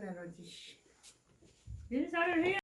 에너지. 인사를 해.